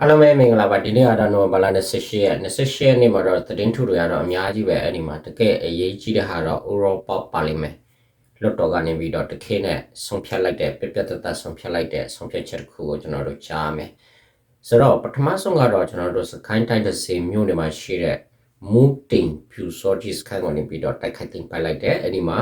အားလုံးပဲမင်္ဂလာပါဒီနေ့ကတော့နိုဝင်ဘာလ28ရက်28ရက်နေ့မှာတော့သတင်းထူတွေကတော့အများကြီးပဲအဲ့ဒီမှာတကယ်အရေးကြီးတဲ့ဟာတော့ Europa Parliament လွတ်တော်ကနေပြီးတော့တခဲနဲ့ဆုံးဖြတ်လိုက်တဲ့ပြပြတတ်ဆုံးဖြတ်လိုက်တဲ့ဆုံးဖြတ်ချက်တစ်ခုကိုကျွန်တော်တို့ကြားမယ်ဆိုတော့ပထမဆုံးကတော့ကျွန်တော်တို့စကိုင်းတိုင်းတစ်စီမြို့နယ်မှာရှိတဲ့ Mooting View Sorties ခန်းကနေပြီးတော့တိုက်ခိုက်တင်ပိုက်လိုက်တဲ့အဲ့ဒီမှာ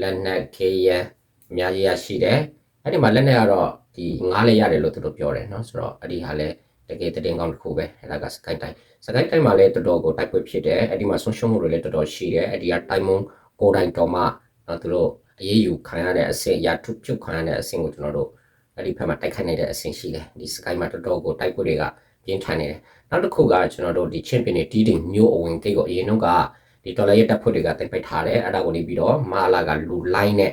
လက်နက်ခေရန်အများကြီးရရှိတယ်အဲ့ဒီမှာလက်နက်ကတော့ဒီငားလေးရတယ်လို့သူတို့ပြောတယ်เนาะဆိုတော့အဲ့ဒီဟာလည်း တကယ်တည်င်းကောင်းတစ်ခုပဲအဲ့ဒါကစကိုင်းတိုင်းစကိုင်းတိုင်းမှာလည်းတော်တော်ကိုတိုက်ပွဲဖြစ်တယ်အဲ့ဒီမှာဆုံးရှုံးမှုတွေလည်းတော်တော်ရှိတယ်အဲ့ဒီကတိုင်မုံကိုတိုင်းတော်မှနော်သူတို့အရေးယူခံရတဲ့အဆင့်ရထုပြုတ်ခံရတဲ့အဆင့်ကိုကျွန်တော်တို့အဲ့ဒီဖက်မှာတိုက်ခိုက်နေတဲ့အဆင့်ရှိတယ်ဒီစကိုင်းမှာတော်တော်ကိုတိုက်ပွဲတွေကပြင်းထန်နေတယ်နောက်တစ်ခုကကျွန်တော်တို့ဒီချန်ပီယံတီးတင်မျိုးအဝင်ကိတ်ကိုအရင်တော့ကဒီဒေါ်လာရဲ့တပ်ဖွဲ့တွေကတင်ပိုက်ထားတယ်အဲ့ဒါကိုနေပြီးတော့မာလာကလူလိုင်းနဲ့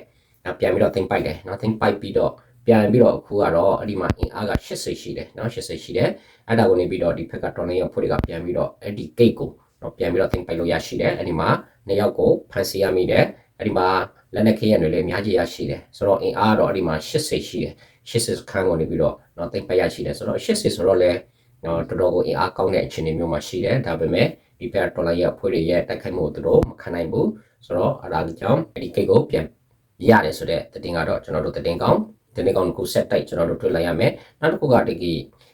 ပြန်ပြီးတော့တင်ပိုက်တယ်နော်တင်ပိုက်ပြီးတော့ ပြန်ပြီးတော့အခုကတော့အဲ့ဒီမှာအင်အားက80ရှိတယ်နော်80ရှိတယ်အဲ့ဒါကိုနေပြီးတော့ဒီဖက်ကတော်လိုင်းရဲ့ဖွဲ့တွေကပြန်ပြီးတော့အဲ့ဒီဂိတ်ကိုတော့ပြန်ပြီးတော့တင်ပိုက်လို့ရရှိတယ်အဲ့ဒီမှာနှစ်ယောက်ကိုဖမ်းဆီးရမိတယ်အဲ့ဒီမှာလက်နက်ခဲရံတွေလည်းအများကြီးရရှိတယ်ဆိုတော့အင်အားတော့အဲ့ဒီမှာ80ရှိတယ်80ခန်းကိုနေပြီးတော့တော့တင်ပိုက်ရရှိတယ်ဆိုတော့80ဆိုတော့လည်းတော့တော်တော်ကိုအင်အားကောင်းတဲ့အခြေအနေမျိုးမှာရှိတယ်ဒါပေမဲ့ဒီဖက်တော်လိုင်းရဲ့ဖွဲ့တွေရဲ့တိုက်ခိုက်မှုသူတို့မခံနိုင်ဘူးဆိုတော့အဲ့ဒါကြောင့်အဲ့ဒီဂိတ်ကိုပြန်ရတယ်ဆိုတဲ့တင်ကတော့ကျွန်တော်တို့တင်ကောင်း ဒီနေ့ကောင်ကိုဆက်တိုက်ကျွန်တော်တို့တွေ့လိုက်ရမယ်နောက်တစ်ခုကဒီက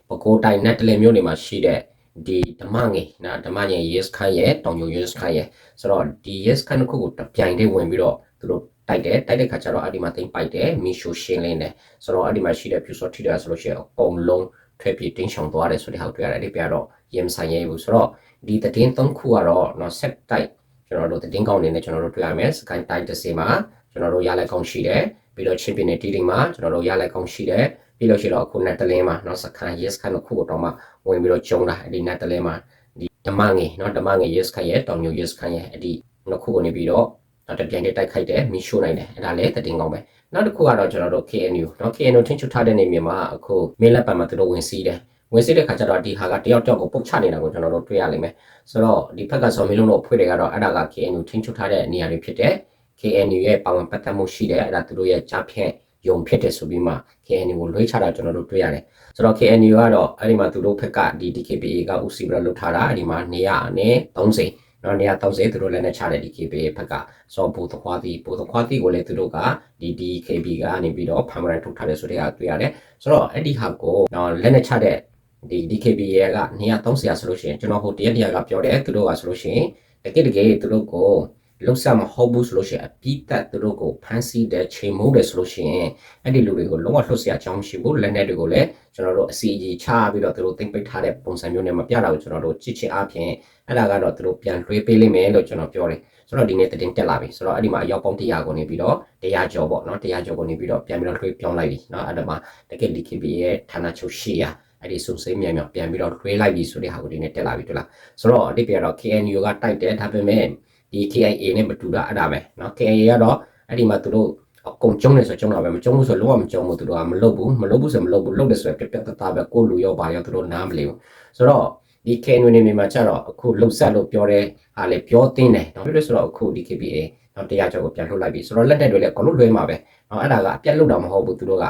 ပကိုးတိုင်းနက်တလင်မျိုးတွေမှာရှိတဲ့ဒီဓမ္မငယ်နော်ဓမ္မငယ် yes ခိုင်းရဲ့တောင်ညို yes ခိုင်းရဲ့ဆိုတော့ဒီ yes ခိုင်းတစ်ခုကိုတပြိုင်တည်းဝင်ပြီးတော့သူတို့တိုက်တယ်တိုက်တဲ့ခါကျတော့အဲ့ဒီမှာတင်ပိုက်တယ်မီရှိုရှင်းလင်းတယ်ဆိုတော့အဲ့ဒီမှာရှိတဲ့ view shot ထိတယ်ဆိုလို့ရှိရင်အကုန်လုံးထွက်ပြေးတင်းချောင်သွားတယ်ဆိုတဲ့ဟာကိုတွေ့ရတယ်ဒီပြတော့ရမ်ဆိုင်ရဲ့ဘူးဆိုတော့ဒီတည်င်းသုံးခုကတော့နော်ဆက်တိုက်ကျွန်တော်တို့တည်င်းကောင်းနေနဲ့ကျွန်တော်တို့တွေ့ရမယ်စကိုင်းတိုင်းတစ်စီမှာကျွန်တော်တို့ရလိုက်ကောင်းရှိတယ် ပြီးတော့ချင်းပြင်းနေတီးတိမ်မှာကျွန်တော်တို့ရလိုက်ကောင်းရှိတယ်ပြီးလို့ရှိတော့အခုနက်တလင်းမှာเนาะစခန်း yes ခန်းခုတော့မှဝင်ပြီးတော့ကျုံတာအဲ့ဒီနက်တလင်းမှာဒီဓမ္မငယ်เนาะဓမ္မငယ် yes ခန်းရဲ့တောင်ညို yes ခန်းရဲ့အဲ့ဒီနှစ်ခုကနေပြီးတော့တော့တပြိုင်တည်းတိုက်ခိုက်တယ်မီရှိုးနိုင်တယ်အဲ့ဒါလည်းတည်င်းကောင်းပဲနောက်တစ်ခုကတော့ကျွန်တော်တို့ KNU เนาะ KNU ထင်းချူထားတဲ့နေမြေမှာအခုမင်းလက်ပံမှာသူတို့ဝင်စီးတယ်ဝင်စစ်တဲ့ခါကျတော့ဒီဟာကတယောက်တယောက်ကိုပုတ်ချနေတာကိုကျွန်တော်တို့တွေ့ရလိမ့်မယ်ဆိုတော့ဒီဘက်ကဇော်မီလုံးတို့အဖွဲ့တွေကတော့အဲ့ဒါက KNU ထင်းချူထားတဲ့နေရာတွေဖြစ်တဲ့ KNU ရဲ့ပါဝင်ပတ်သက်မှုရှိတယ်အဲ့ဒါသူတို့ရဲ့ကြားဖြတ်ယုံဖြစ်တယ်ဆိုပြီးမှ KNU ကိုလွှဲချတာကျွန်တော်တို့တွေ့ရတယ်ဆိုတော့ KNU ကတော့အဲ့ဒီမှာသူတို့ဘက်ကဒီ DKPA ကဦးစီးပြီးတော့လွှတ်ထားတာအဲ့ဒီမှာနေရနဲ့30နော်နေရာ30သူတို့လည်းနဲ့ချတဲ့ DKPA ဘက်ကဆိုတော့ဘူသခွားတီဘူသခွားတီကိုလည်းသူတို့ကဒီ DKB ကနေပြီးတော့ဖမ်းမရန်ထုတ်ထားတယ်ဆိုတဲ့ဟာတွေ့ရတယ်ဆိုတော့အဲ့ဒီဟာကိုနော်လက်နဲ့ချတဲ့ဒီ DKPA ကနေရာ30ရာဆိုလို့ရှိရင်ကျွန်တော်ဟိုတရက်တရကပြောတယ်သူတို့ကဆိုလို့ရှိရင်တကယ်တကယ်သူတို့ကို လောက်ဆမဟုတ်ဘူးဆိုလို့ရှိရင်အပိတက်သူတို့ကိုဖမ်းဆီးတဲ့ချိန်မိုးတယ်ဆိုလို့ရှိရင်အဲ့ဒီလူတွေကိုလုံးဝလှုပ်ရှားချောင်းမရှိဘူးလက်နက်တွေကိုလည်းကျွန်တော်တို့အစီအကြီးချပြီးတော့သူတို့သိမ့်ပိတ်ထားတဲ့ပုံစံမျိုးနဲ့မပြတာကိုကျွန်တော်တို့ကြည့်ချင်အားဖြင့်အဲ့ဒါကတော့သူတို့ပြန်လွှဲပေးလိမ့်မယ်လို့ကျွန်တော်ပြောတယ်ဆိုတော့ဒီနေ့တင်တက်လာပြီဆိုတော့အဲ့ဒီမှာအရောက်ပေါင်း100ကိုနေပြီးတော့100ကျော်ပေါ့နော်100ကျော်ကိုနေပြီးတော့ပြန်ပြီးတော့လွှဲပြောင်းလိုက်ပြီနော်အဲ့ဒါမှတကယ် DKB ရဲ့ဌာနချုပ်800အဲ့ဒီစုံစိမ့်မြန်မြန်ပြန်ပြီးတော့လွှဲလိုက်ပြီဆိုတဲ့ဟာကိုဒီနေ့တက်လာပြီတွေ့လားဆိုတော့အတိတ်ပြတော့ KNU ကတိုက်တယ်ဒါပေမဲ့ ဒီ KIA နဲ့မတူတာအဲ့ဒါပဲเนาะ KIA ကတော့အဲ့ဒီမှာသူတို့အကုန်ကျုံးနေဆိုကျုံးတာပဲမကျုံးဘူးဆိုလုံးဝမကျုံးဘူးသူတို့ကမလုပ်ဘူးမလုပ်ဘူးဆိုမလုပ်ဘူးလုပ်တယ်ဆိုပြပြတသားပဲကိုလူရောပါရောသူတို့နားမလည်ဘူးဆိုတော့ဒီ KNU နေမှာကျတော့အခုလှုပ်ဆက်လို့ပြောတဲ့ဟာလေပြောတင်းတယ်เนาะပြီးလို့ဆိုတော့အခုဒီ KPA เนาะတရားကျော်ကိုပြန်ထုတ်လိုက်ပြီဆိုတော့လက်တက်တွေလည်းအကုန်လုံးလွှဲမှာပဲเนาะအဲ့ဒါကအပြတ်လုပ်တာမဟုတ်ဘူးသူတို့က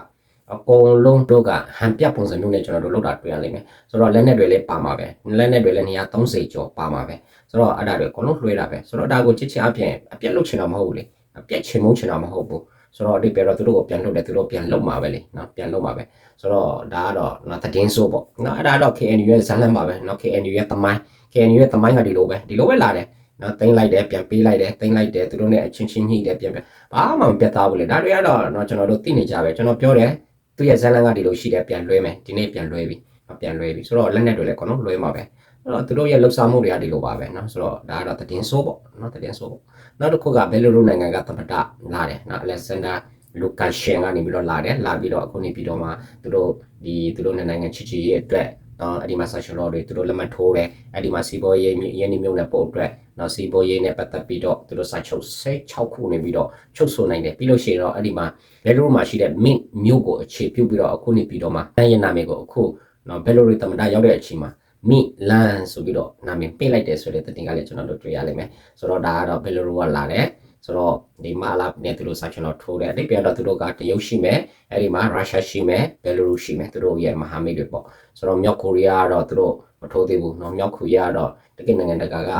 အကုန်လုံးတို့ကဟန်ပြပုံစံမျိုးနဲ့ကျွန်တော်တို့လုပ်တာတွေ့ရလိမ့်မယ်ဆိုတော့လက်နက်တွေလည်းပါမှာပဲလက်နက်တွေလည်း230ကျော်ပါမှာပဲဆိုတော့အဲ့ဒါတွေအကုန်လုံးလွှဲတာပဲဆိုတော့ဒါကိုချစ်ချင်အပြင်အပြက်လုပ်ချင်တာမဟုတ်ဘူးလေအပြက်ချင်မုန်းချင်တာမဟုတ်ဘူးဆိုတော့အတိတ်ပြတော့သူတို့ကိုပြန်လုပ်တယ်သူတို့ပြန်လုပ်မှာပဲလေနော်ပြန်လုပ်မှာပဲဆိုတော့ဒါကတော့နော်တည်င်းဆိုးပေါ့နော်အဲ့ဒါတော့ KNU ရဲ့ဇာတ်လမ်းပါပဲနော် KNU ရဲ့တမိုင်း KNU ရဲ့တမိုင်းကဒီလိုပဲဒီလိုပဲလာတယ်နော်တင်လိုက်တယ်ပြန်ပေးလိုက်တယ်တင်လိုက်တယ်သူတို့ ਨੇ အချင်းချင်းညှိတယ်ပြန်ပြန်ဘာမှမပြတ်သားဘူးလေဒါတွေကတော့နော်ကျွန်တော်တို့သိနေကြပဲကျွန်တော်ပြောတယ် သူရဲ့ဇာတ်လမ်းကဒီလိုရှိတယ်ပြန်လွှဲမယ်ဒီနေ့ပြန်လွှဲပြီပြန်လွှဲပြီဆိုတော့လက်နက်တွေလည်းကောနော်လွှဲမှာပဲအဲ့တော့သူတို့ရဲ့လှုပ်ရှားမှုတွေကဒီလိုပါပဲเนาะဆိုတော့ဒါကတော့တည်င်းဆိုးပေါ့เนาะတည်င်းဆိုးပေါ့နောက်တစ်ခုကဘယ်လိုလိုနိုင်ငံကသမ္မတလာတယ်เนาะအလက်ဆန်ဒါလူကာရှင်ကနေပြီးတော့လာတယ်လာပြီးတော့အခုနေပြီးတော့မှသူတို့ဒီသူတို့နိုင်ငံချီချီရဲ့အတွက် နော်အဲ့ဒီမှာ social law တွေသူတို့လက်မှတ်ထိုးတယ်အဲ့ဒီမှာစီဘောရေးရင်းနှီးမြှုပ်နှံပို့အတွက်နော်စီဘောရေးနဲ့ပတ်သက်ပြီးတော့သူတို့စာချုပ်16ခုနေပြီးတော့ချုပ်ဆိုနိုင်တယ်ပြီးလို့ရှိရင်တော့အဲ့ဒီမှာဘယ်လိုမှရှိတဲ့ mint မြို့ကိုအခြေပြုပြီးတော့အခုနေပြီးတော့မှတိုင်းရနာမည်ကိုအခုနော်ဘယ်လိုတွေတမတာရောက်တဲ့အချိန်မှာမိလန်ဆိုပြီးတော့နာမည်ပေးလိုက်တယ်ဆိုတဲ့တင်ကလည်းကျွန်တော်တို့တွေ့ရလိမ့်မယ်ဆိုတော့ဒါကတော့ဘယ်လိုကလာတယ် ဆိုတော့ဒီမလာနဲ့သူတို့ sanction တော့ထိုးတယ်အတိတ်ပြတော့သူတို့ကတရုတ်ရှိမယ်အဲ့ဒီမှာရုရှားရှိမယ်ဘယ်လိုရုရှိမယ်သူတို့ရဲ့မဟာမိတ်တွေပေါ့ဆိုတော့မြောက်ကိုရီးယားကတော့သူတို့မထိုးသေးဘူးเนาะမြောက်ကိုရီးယားကတော့တကယ်နိုင်ငံတကာက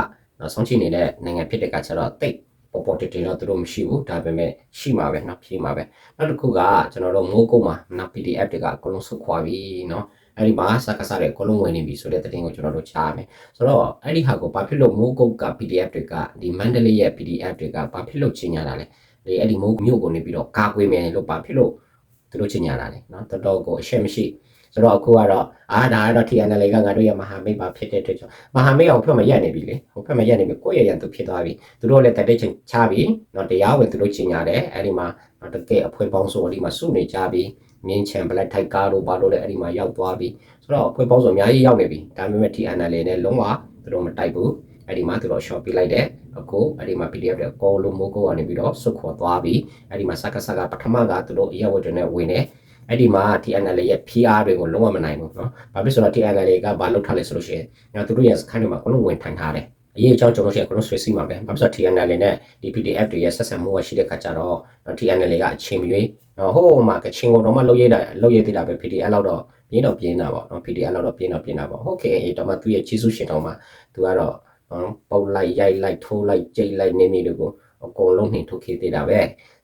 ဆုံးချိနေတဲ့နိုင်ငံဖြစ်တဲ့ကကျတော့တိတ်ပေါ်ပေါ်တည်တော့သူတို့မရှိဘူးဒါပေမဲ့ရှိမှာပဲเนาะဖြစ်မှာပဲနောက်တစ်ခုကကျွန်တော်တို့မိုးကုတ်မှာနောက် PDF တွေကအကုန်လုံးဆုတ်ခွာပြီเนาะ အဲ့ဒီမှာစကားစားတွေအကုန်လုံးဝင်နေပြီဆိုတဲ့သတင်းကိုကျွန်တော်တို့ကြားရမယ်ဆိုတော့အဲ့ဒီဟာကိုဘာဖြစ်လို့မိုးကုတ်က PDF တွေကဒီမန္တလေးရဲ့ PDF တွေကဘာဖြစ်လို့ချိန်ညာတာလဲဒီအဲ့ဒီမိုးမြို့ကိုနေပြီးတော့ကာကွယ်မယ်လို့ဘာဖြစ်လို့သူတို့ချိန်ညာတာလဲเนาะတော်တော်ကိုအရှက်မရှိဆိုတော့အခုကတော့အာဒါကတော့ TNL ကငါတို့ရဲ့မဟာမိတ်ပါဖြစ်တဲ့အတွက်ကြောင့်မဟာမိတ်အောင်ဖက်မရက်နေပြီလေဟိုဖက်မရက်နေပြီကိုယ့်ရဲ့ရန်သူဖြစ်သွားပြီသူတို့လည်းတတိတ်ချင်းချပြီเนาะတရားဝင်သူတို့ချိန်ညာတယ်အဲ့ဒီမှာတကယ်အဖွဲပေါင်းဆိုအဲ့ဒီမှာစုနေကြပြီ မြင်းချံဘလက်ထိုက်ကားတို့ဘာလို့လဲအဲ့ဒီမှာရောက်သွားပြီဆိုတော့အဖွဲပေါင်းဆိုအများကြီးရောက်နေပြီဒါပေမဲ့ TNL နဲ့လုံးဝသူတို့မတိုက်ဘူးအဲ့ဒီမှာသူတို့ short ပြလိုက်တယ်အခုအဲ့ဒီမှာ PDF တွေအကောလုံးမိုးကိုကနေပြီးတော့စုခေါ်သွားပြီအဲ့ဒီမှာစကားစကားပထမကသူတို့အရက်ဝတ်တွေနဲ့ဝင်တယ်အဲ့ဒီမှာ TNL ရဲ့ PR တွေကိုလုံးဝမနိုင်ဘူးเนาะဘာဖြစ်ဆိုတော့ TNL ကဘာလုပ်ထားလဲဆိုလို့ရှိရင်ညသူတို့ရဲ့စခန်းတွေမှာအကုန်လုံးဝင်ထိုင်ထားတယ်အရေးအကြောင်းကျွန်တော်ရှိအကုန်လုံးဆွေးစီမှာပဲဘာဖြစ်ဆိုတော့ TNL နဲ့ဒီ PDF တွေရဲ့ဆက်ဆံမှုကရှိတဲ့ခါကျတော့ TNL ကအချိန်မရွေး ဟိုးမှာကချင်းကတော့မှလုတ်ရတာလုတ်ရသေးတာပဲ PDF လောက်တော့ပြင်းတော့ပြင်းတာပေါ့နော် PDF လောက်တော့ပြင်းတော့ပြင်းတာပေါ့ဟုတ်ကဲ့အဲ့တော့မှသူရဲ့ကြီးစုရှင်တော်မှာသူကတော့ပုတ်လိုက်ရိုက်လိုက်ထိုးလိုက်ကြိတ်လိုက်နေနေလို့ကိုအကုန်လုံးနှင်ထုတ်ခဲ့သေးတာပဲ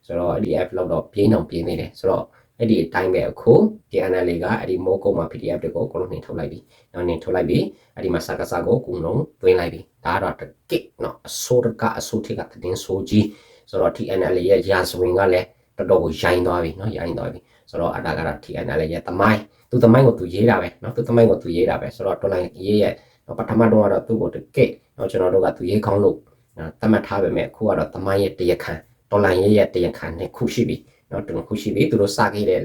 ဆိုတော့အဲ့ဒီ F လောက်တော့ပြင်းတော့ပြင်းနေတယ်ဆိုတော့အဲ့ဒီအတိုင်းပဲအခု TNL ကအဲ့ဒီမိုးကုတ်မှာ PDF တွေကိုအကုန်လုံးနှင်ထုတ်လိုက်ပြီနော်နှင်ထုတ်လိုက်ပြီအဲ့ဒီမှာစကားစကိုအကုန်လုံးသွင်းလိုက်ပြီဒါကတော့တကစ်နော်အစိုးရကအစိုးထိကတင်ဆိုကြီးဆိုတော့ TNL ရဲ့ရာဇဝင်ကလည်း တော်တော်ကိုရိုင်းသွားပြီနော်ရိုင်းသွားပြီဆိုတော့အတာကတော့ TNL ရဲ့တမိုင်းသူတမိုင်းကိုသူရေးတာပဲနော်သူတမိုင်းကိုသူရေးတာပဲဆိုတော့တော်လိုင်းရေးရဲ့ပထမတော့ကတော့သူ့ကိုတကစ်နော်ကျွန်တော်တို့ကသူရေးကောင်းလို့သတ်မှတ်ထားပေမဲ့အခုကတော့တမိုင်းရဲ့တရားခံတော်လိုင်းရေးရဲ့တရားခံနဲ့ခုရှိပြီနော်တူခုရှိပြီသူတို့စခဲ့တဲ့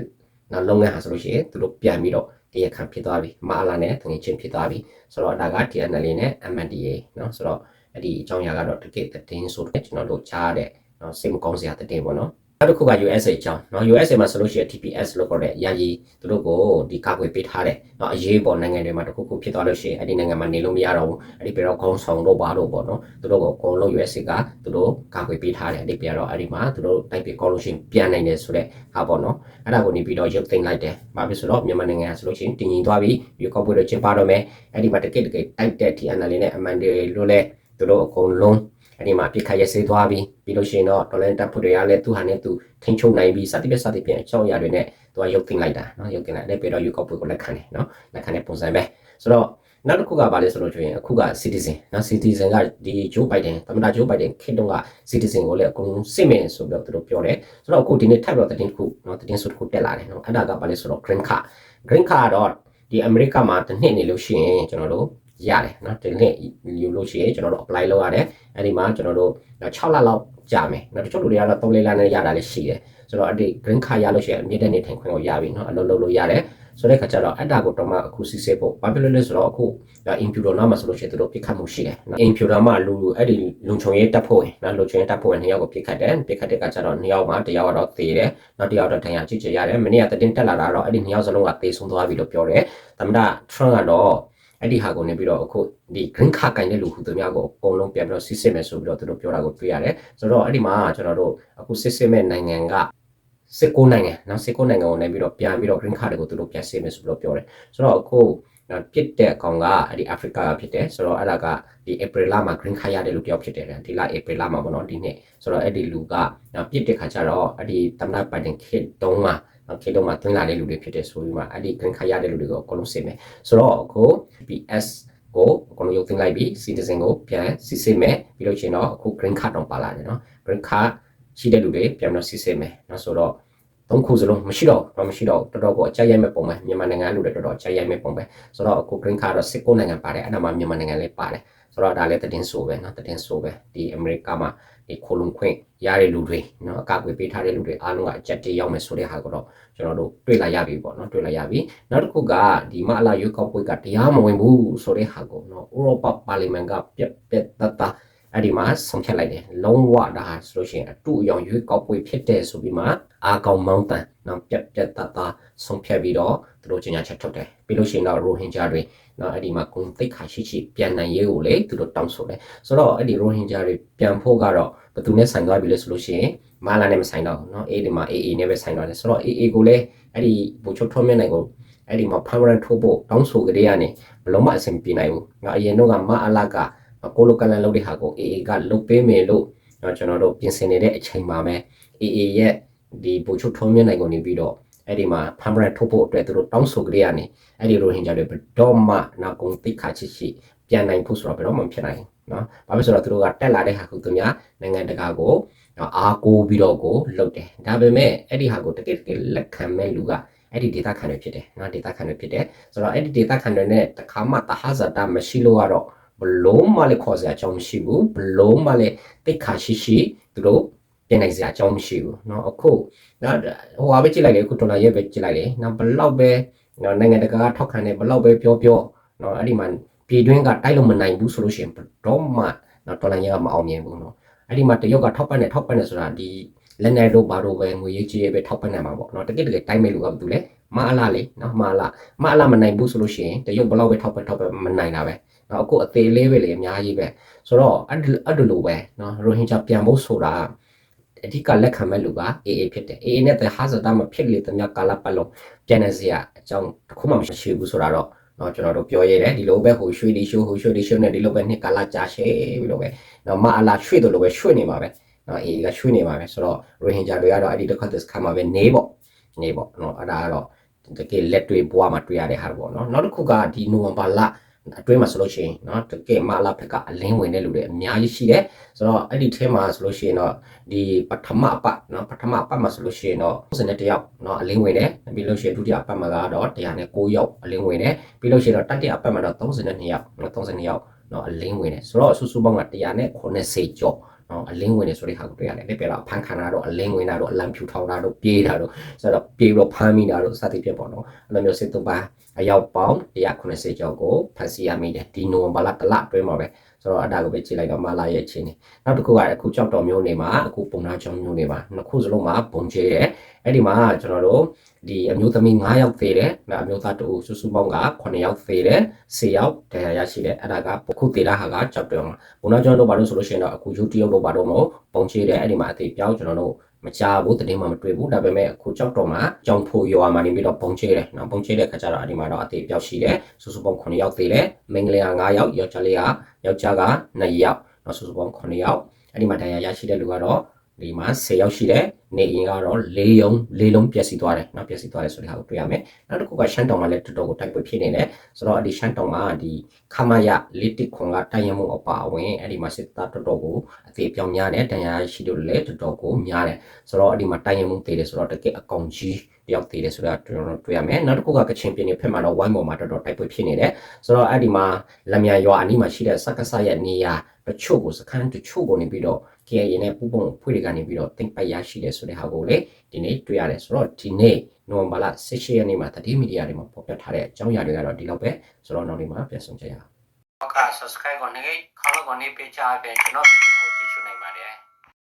နော်လုပ်ငန်းဟာဆိုလို့ရှိရင်သူတို့ပြန်ပြီးတော့တရားခံဖြစ်သွားပြီမာလာနဲ့တငယ်ချင်းဖြစ်သွားပြီဆိုတော့ဒါက TNL နဲ့ MNDA နော်ဆိုတော့အဲ့ဒီအကြောင်းအရာကတော့တကယ်တင်းဆိုတော့ကျွန်တော်တို့ကြားတဲ့နော်စိတ်မကောင်းစရာတဲ့ပေါ့နော် နောက်တစ်ခုက USA အကြောင်းနော် USA မှာဆိုလို့ရှိရင် TPS လို့ခေါ်တဲ့ယာယီသူတို့ကိုဒီကာကွယ်ပေးထားတယ်နော်အရေးပေါ်နိုင်ငံတွေမှာတစ်ခုခုဖြစ်သွားလို့ရှိရင်အဲ့ဒီနိုင်ငံမှာနေလို့မရတော့ဘူးအဲ့ဒီပြတော့ခေါင်းဆောင်တော့ပါတော့ပေါ့နော်သူတို့ကိုအကုန်လုံး USA ကသူတို့ကာကွယ်ပေးထားတယ်အဲ့ဒီပြတော့အဲ့ဒီမှာသူတို့တိုက်ပြီးကောလို့ရှိရင်ပြန်နိုင်တယ်ဆိုတဲ့ဟာပေါ့နော်အဲ့ဒါကိုနေပြီးတော့ရုပ်သိမ်းလိုက်တယ်ဘာဖြစ်ဆိုတော့မြန်မာနိုင်ငံဆိုလို့ရှိရင်တင်ရင်သွားပြီးရွေးကောက်ပွဲတွေကျင်းပတော့မယ်အဲ့ဒီမှာတကယ့်တကယ်တိုက်တဲ့ TNL နဲ့အမန်တွေလို့လဲသူတို့အကုန်လုံး အဲ့ဒီမှာပြစ်ခတ်ရစေးသွားပြီးပြီးလို့ရှိရင်တော့ဒေါ်လန်တပ်ဖွဲ့တွေကလည်းသူဟာနဲ့သူထိန်းချုပ်နိုင်ပြီးစသဖြင့်စသဖြင့်အကြောင်းအရာတွေနဲ့သူကရုပ်သိမ်းလိုက်တာနော်ရုပ်သိမ်းလိုက်တယ်ပြီးတော့ယူကောက်ပွဲကိုလက်ခံတယ်နော်လက်ခံတဲ့ပုံစံပဲဆိုတော့နောက်တစ်ခုကဘာလဲဆိုလို့ကျရင်အခုက citizen နော် citizen ကဒီ Joe Biden သမ္မတ Joe Biden ခင်တုန်းက citizen ကိုလည်းအကုန်လုံးစစ်မယ်ဆိုပြီးတော့သူတို့ပြောတယ်ဆိုတော့အခုဒီနေ့ထပ်ပြီးတော့တင်တစ်ခုနော်တင်ဆိုတစ်ခုတက်လာတယ်နော်အဲ့ဒါကဘာလဲဆိုတော့ green card green card တော့ဒီ America မှာတစ်နှစ်နေလို့ရှိရင်ကျွန်တော်တို့ ရတယ်နော်ဒီနေ့ယူလို့ရှိရင်ကျွန်တော်တို့ apply လုပ်ရတယ်အဲ့ဒီမှာကျွန်တော်တို့6လလောက်ကြာမယ်နော်တချို့လူတွေကတော့3လနဲ့ရတာလည်းရှိတယ်ဆိုတော့အဲ့ဒီ green card ရလို့ရှိရင်အမြင့်တဲ့နေထိုင်ခွင့်ကိုရပြီနော်အလုပ်လုပ်လို့ရတယ်ဆိုတဲ့ခါကျတော့အတ္တကိုတော့မှအခုစစ်ဆေးဖို့ဘာဖြစ်လို့လဲဆိုတော့အခု impure တော့မှဆိုလို့ရှိရင်သူတို့ပြစ်ခတ်မှုရှိတယ်နော် impure တော့မှလူအဲ့ဒီလုံချုံရေးတက်ဖို့ရနော်လုံချုံရေးတက်ဖို့ရနှစ်ယောက်ကိုပြစ်ခတ်တယ်ပြစ်ခတ်တဲ့ခါကျတော့နှစ်ယောက်မှာတစ်ယောက်ကတော့သေတယ်နောက်တစ်ယောက်တော့ဒဏ်ရာကြည့်ကြရတယ်မနေ့ကတည်င်းတက်လာတာတော့အဲ့ဒီနှစ်ယောက်စလုံးကသေဆုံးသွားပြီလို့ပြောတယ်သမ္မတ Trump ကတော့ အဲ့ဒီဟာကိုနေပြီးတော့အခုဒီ green card ကင်တဲ့လူခုသူများကိုအကုန်လုံးပြန်ပြီးတော့စစ်စစ်မယ်ဆိုပြီးတော့သူတို့ပြောတာကိုတွေ့ရတယ်ဆိုတော့အဲ့ဒီမှာကျွန်တော်တို့အခုစစ်စစ်မဲ့နိုင်ငံကစစ်ကိုနိုင်ငံနော်စစ်ကိုနိုင်ငံကိုနေပြီးတော့ပြန်ပြီးတော့ green card တွေကိုသူတို့ပြန်စစ်မယ်ဆိုပြီးတော့ပြောတယ်ဆိုတော့အခုပြစ်တဲ့အကောင်ကအဲ့ဒီ Africa ကဖြစ်တယ်ဆိုတော့အဲ့ဒါကဒီ April လမှာ green card ရတယ်လို့ပြောဖြစ်တယ်ဒီလ April လမှာပေါ့နော်ဒီနေ့ဆိုတော့အဲ့ဒီလူကပြစ်တဲ့ခါကျတော့အဲ့ဒီသမ္မတ Biden ခေတ်တု နောက်ခေတ်တော့မှသွင်းလာတဲ့လူတွေဖြစ်တဲ့ဆိုပြီးမှအဲ့ဒီ green card ရတဲ့လူတွေကိုအကုန်လုံးစစ်မယ်ဆိုတော့အခု PS ကိုအကုန်လုံးရုပ်သိမ်းလိုက်ပြီး citizen ကိုပြန်စစ်စစ်မယ်ပြီးလို့ရှိရင်တော့အခု green card တော့ပါလာတယ်နော် green card ရှိတဲ့လူတွေပြန်တော့စစ်စစ်မယ်နော်ဆိုတော့သုံးခုစလုံးမရှိတော့တော့မရှိတော့တော်တော်ကိုအကြိုက်ရိုက်မဲ့ပုံပဲမြန်မာနိုင်ငံလူတွေတော်တော်အကြိုက်ရိုက်မဲ့ပုံပဲဆိုတော့အခု green card တော့19နိုင်ငံပါတယ်အဲ့ဒါမှမြန်မာနိုင်ငံလည်းပါတယ်ဆိုတော့ဒါလည်းတည်င်းဆိုပဲနော်တည်င်းဆိုပဲဒီ America မှာ ဒီခိုလုံခွင့်ရတဲ့လူတွေနော်အကာအကွယ်ပေးထားတဲ့လူတွေအားလုံးကအကြက်တေးရောက်မယ်ဆိုတဲ့ဟာကတော့ကျွန်တော်တို့တွေ့လာရပြီပေါ့နော်တွေ့လာရပြီနောက်တစ်ခုကဒီမအလာရွေးကောက်ပွဲကတရားမဝင်ဘူးဆိုတဲ့ဟာကိုနော်ဥရောပပါလီမန်ကပြက်ပြက်တတ်တတ် အဲ့ဒီမှာဆုံးဖြတ်လိုက်တယ်လုံးဝဒါဟာဆိုလို့ရှိရင်အတူအယောင်ရွေးကောက်ပွဲဖြစ်တဲ့ဆိုပြီးမှအာကောင်မောင်းတန်နော်ပြက်ပြက်တတ်တာဆုံးဖြတ်ပြီးတော့သူတို့ကြီးညာချက်ထုတ်တယ်ပြီးလို့ရှိရင်တော့ရိုဟင်ဂျာတွေနော်အဲ့ဒီမှာဂုံတိတ်ခါရှိရှိပြန်နိုင်ရေးကိုလေသူတို့တောင်းဆိုတယ်ဆိုတော့အဲ့ဒီရိုဟင်ဂျာတွေပြန်ဖို့ကတော့ဘယ်သူနဲ့ဆိုင်သွားပြီလဲဆိုလို့ရှိရင်မာလာနဲ့မဆိုင်တော့ဘူးเนาะ A ဒီမှာ AA နဲ့ပဲဆိုင်သွားတယ်ဆိုတော့ AA ကိုလည်းအဲ့ဒီဘူချုပ်ထွန်းမြတ်နိုင်ကိုအဲ့ဒီမှာ permanent ထိုးဖို့တောင်းဆိုကြတဲ့ကနေဘလုံးမအဆင်ပြေနိုင်ဘူးเนาะအရင်တော့ကမအလာက ကိုလိုကလန်လုပ်တဲ့ဟာကို AA ကလုပ်ပေးမယ်လို့ကျွန်တော်တို့ပြင်ဆင်နေတဲ့အချိန်မှာပဲ AA ရဲ့ဒီဗိုလ်ချုပ်ထုံးမြင့်နိုင်ကိုနေပြီးတော့အဲ့ဒီမှာဖမ်ဘရက်ထုတ်ဖို့အတွက်သူတို့တောင်းဆိုကြရနေအဲ့ဒီရိုဟင်ဂျာတွေဘယ်တော့မှနောက်ကုန်သိခါချစ်ရှိပြန်နိုင်ဖို့ဆိုတော့ဘယ်တော့မှဖြစ်နိုင်နော်။ဘာဖြစ်ဆိုတော့သူတို့ကတက်လာတဲ့ဟာကုသူများနိုင်ငံတကာကိုအားကိုးပြီးတော့ကိုလုပ်တယ်။ဒါပေမဲ့အဲ့ဒီဟာကိုတကယ်တကယ်လက်ခံမဲ့လူကအဲ့ဒီဒေတာခံတွေဖြစ်တယ်နော်ဒေတာခံတွေဖြစ်တယ်ဆိုတော့အဲ့ဒီဒေတာခံတွေနဲ့တခါမှတဟဇာတာမရှိလို့ကတော့ ဘလုံးမလည်းခေါ်စရာအကြောင်းမရှိဘူးဘလုံးမလည်းတိတ်ခါရှိရှိသူတို့ပြင်နိုင်စရာအကြောင်းမရှိဘူးเนาะအခုနော်ဟိုဟာပဲကြည့်လိုက်လေအခုဒေါ်လာရဲ့ပဲကြည့်လိုက်လေနော်ဘလောက်ပဲနော်နိုင်ငံတကာကထောက်ခံတယ်ဘလောက်ပဲပြောပြောနော်အဲ့ဒီမှာပြည်တွင်းကတိုက်လို့မနိုင်ဘူးဆိုလို့ရှိရင်ဘတော့မှနော်ဒေါ်လာရဲ့ကမအောင်မြင်ဘူးနော် အဲ့ဒီမှာတရုတ်ကထောက်ပံ့တယ်ထောက်ပံ့တယ်ဆိုတာဒီလက်နယ်တို့ဘာတို့ပဲငွေရေးကြေးရေးပဲထောက်ပံ့နိုင်မှာပေါ့နော်တကယ်တကယ်တိုင်းမဲ့လူကဘာတူလဲမအလားလေနော်မအလားမအလားမနိုင်ဘူးဆိုလို့ရှိရင်တရုတ်ဘလောက်ပဲထောက်ပံ့ထောက်ပံ့မနိုင်တာပဲ နော်အခုအသေးလေးပဲလေအများကြီးပဲဆိုတော့အဲ့ဒီအဲ့ဒီလိုပဲနော်ရိုဟင်ဂျာပြန်ဖို့ဆိုတာအဓိကလက်ခံမဲ့လူက AA ဖြစ်တယ် AA နဲ့တဟာဇတာမဖြစ်လေတ냐ကာလပတ်လုံးပြန်နေစရာအကြောင်းတစ်ခုမှမရှိဘူးဆိုတာတော့နော်ကျွန်တော်တို့ပြောရဲတယ်ဒီလိုပဲဟိုရွှေဒီရှိုးဟိုရွှေဒီရှိုးနဲ့ဒီလိုပဲနှစ်ကာလကြာရှည်ပြီးလို့ပဲနော်မအလာရွှေ့တယ်လို့ပဲရွှေ့နေမှာပဲနော်အေးကရွှေ့နေမှာပဲဆိုတော့ရိုဟင်ဂျာတွေကတော့အဲ့ဒီတစ်ခါတစ်ခါမှာပဲနေပေါ့နေပေါ့နော်အဲ့ဒါကတော့တကယ်လက်တွေ့ဘွားမှာတွေ့ရတဲ့ဟာပေါ့နော်နောက်တစ်ခုကဒီနိုဝင်ဘာလ အတွင်းမှာဆိုလို့ရှိရင်နော်တကယ်မအလာဖက်ကအလင်းဝင်တဲ့လူတွေအများကြီးရှိတယ်ဆိုတော့အဲ့ဒီထဲမှာဆိုလို့ရှိရင်တော့ဒီပထမအပတ်နော်ပထမအပတ်မှာဆိုလို့ရှိရင်တော့31ယောက်နော်အလင်းဝင်တယ်ပြီးလို့ရှိရင်ဒုတိယအပတ်မှာကတော့109ယောက်အလင်းဝင်တယ်ပြီးလို့ရှိရင်တော့တတိယအပတ်မှာတော့32ယောက်နော်32ယောက်နော်အလင်းဝင်တယ်ဆိုတော့အဆူဆူပေါင်းက190ကျော်နော် အလင်းဝင်တယ်ဆိုတဲ့ဟာကိုတွေ့ရတယ်လက်ပြတော့ဖန်ခါနာတော့အလင်းဝင်တာတော့အလံဖြူထောင်တာတော့ပြေးတာတော့ဆိုတော့ပြေးတော့ဖမ်းမိတာတော့စသဖြင့်ပေါ့နော်အဲ့လိုမျိုးစစ်တုပ်ပါအရောက်ပေါင်း190ကျော်ကိုဖန်စီရမိတယ်ဒီနိုဝင်ဘာလတစ်လအတွင်းမှာပဲ ဆိုတော့အတားကိုပဲကြည့်လိုက်တော့မလာရဲ့အချင်းနေနောက်တစ်ခုကအခုကြောက်တော်မျိုးနေမှာအခုပုံနာချောင်းမျိုးနေမှာနှစ်ခုစလုံးမှာပုံချေတယ်အဲ့ဒီမှာကျွန်တော်တို့ဒီအမျိုးသမီး9ယောက်သေးတယ်။အမျိုးသားတူစုစုပေါင်းက9ယောက်သေးတယ်။10ယောက်တရားရရှိတယ်။အဲ့ဒါကခုသေးတာဟာကကြောက်တယ်။ဘုံတော့ကျွန်တော်တို့ဘာလို့ဆိုလို့ရှိရင်တော့အခု YouTube တို့ဘာလို့မဟုတ်ပုံချေတယ်အဲ့ဒီမှာအသေးပြောင်းကျွန်တော်တို့ မကြဘူးတတိမှမတွေ့ဘူးဒါပေမဲ့အခုကြောက်တော့မှာကြောင်ဖို့ရွာမှာနေပြီးတော့ပုံချေတယ်နော်ပုံချေတဲ့ခါကျတော့အဲ့ဒီမှာတော့အသေးပြောင်းရှိတယ်စုစုပေါင်း9ယောက်သေးတယ်မိန်းကလေးက9ယောက်ယောက်ျားလေးကယောက်ျားက2ယောက်နော်စုစုပေါင်း9ယောက်အဲ့ဒီမှာတရားရရှိတဲ့လူကတော့ ဒီမှာ10ယောက်ရှိတယ်နေရင်ကတော့၄ယုံ၄လုံးပြည့်စည်သွားတယ်เนาะပြည့်စည်သွားတယ်ဆိုတဲ့ဟာကိုတွေ့ရမယ်နောက်တစ်ခုကရှမ်းတောင်မှာလည်းတော်တော်ကိုတိုက်ပွဲဖြစ်နေတယ်ဆိုတော့အဲ့ဒီရှမ်းတောင်မှာဒီခမရလေးတစ်ခွန်ကတိုင်ရမှုအပါအဝင်အဲ့ဒီမှာစစ်သားတော်တော်ကိုအသေးပြောင်းများတယ်တန်ရာရှိလို့လည်းတော်တော်ကိုများတယ်ဆိုတော့အဲ့ဒီမှာတိုင်ရမှုသေးတယ်ဆိုတော့တကယ်အကောင်ကြီးတယောက်သေးတယ်ဆိုတာကျွန်တော်တို့တွေ့ရမယ်နောက်တစ်ခုကကချင်ပြည်နယ်ဖက်မှာတော့ဝိုင်းပေါ်မှာတော်တော်တိုက်ပွဲဖြစ်နေတယ်ဆိုတော့အဲ့ဒီမှာလမြန်ရွာအနီးမှာရှိတဲ့စက္ကစရဲ့နေရာတချို့ကိုစခန်းတချို့ကိုနေပြီးတော့ KIA နဲ့ပူးပေါင်းဖွဲ့တွေကနေပြီးတော့တင်ပိုက်ရရှိတယ်ဆိုတဲ့ဟာကိုလေဒီနေ့တွေ့ရတယ်ဆိုတော့ဒီနေ့နိုဝင်ဘာလ18ရက်နေ့မှာသတင်းမီဒီယာတွေမှာပေါ်ပြထားတဲ့အကြောင်းအရာတွေကတော့ဒီလောက်ပဲဆိုတော့နောက်နေ့မှာပြန်ဆောင်ကြရအောင်ဟုတ်ကဲ့ subscribe ကိုနေခေါင်းကနေပေးချပေးကျွန်တော်ဗီဒီယို